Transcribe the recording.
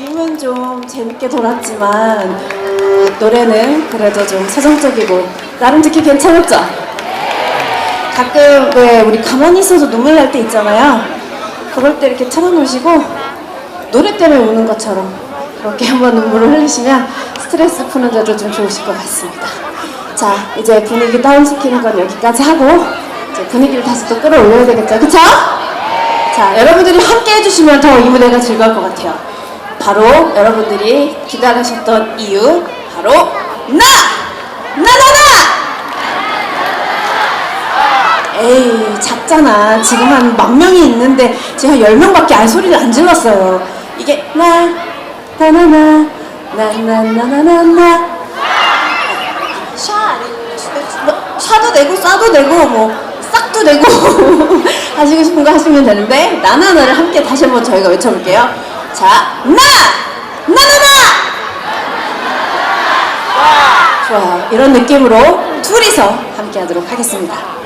밈은 좀 재밌게 돌았지만 노래는 그래도 좀 서정적이고 나름 듣기 괜찮았죠? 가끔 왜 우리 가만히 있어서 눈물 날 때 있잖아요. 그럴 때 이렇게 틀어놓으시고 노래 때문에 우는 것처럼 그렇게 한번 눈물을 흘리시면 스트레스 푸는 데도 좀 좋으실 것 같습니다. 자, 이제 분위기 다운시키는 건 여기까지 하고 이제 분위기를 다시 또 끌어올려야 되겠죠? 그쵸? 자, 여러분들이 함께 해주시면 더 이 무대가 즐거울 것 같아요. 바로 여러분들이 기다리셨던 이유, 바로 나! 나, 나, 나! 에이, 작잖아. 지금 한 만 명이 있는데 한 10명밖에 알 소리를 안 질렀어요. 이게 나, 나나나, 나나나나나나. 샤, 뭐, 샤도 되고 싸도 되고 뭐 싹도 되고 하시고 싶은 거 하시면 되는데 나나나를 함께 다시 한번 저희가 외쳐볼게요. 자, 나! 나나나! 좋아요. 이런 느낌으로 둘이서 함께 하도록 하겠습니다.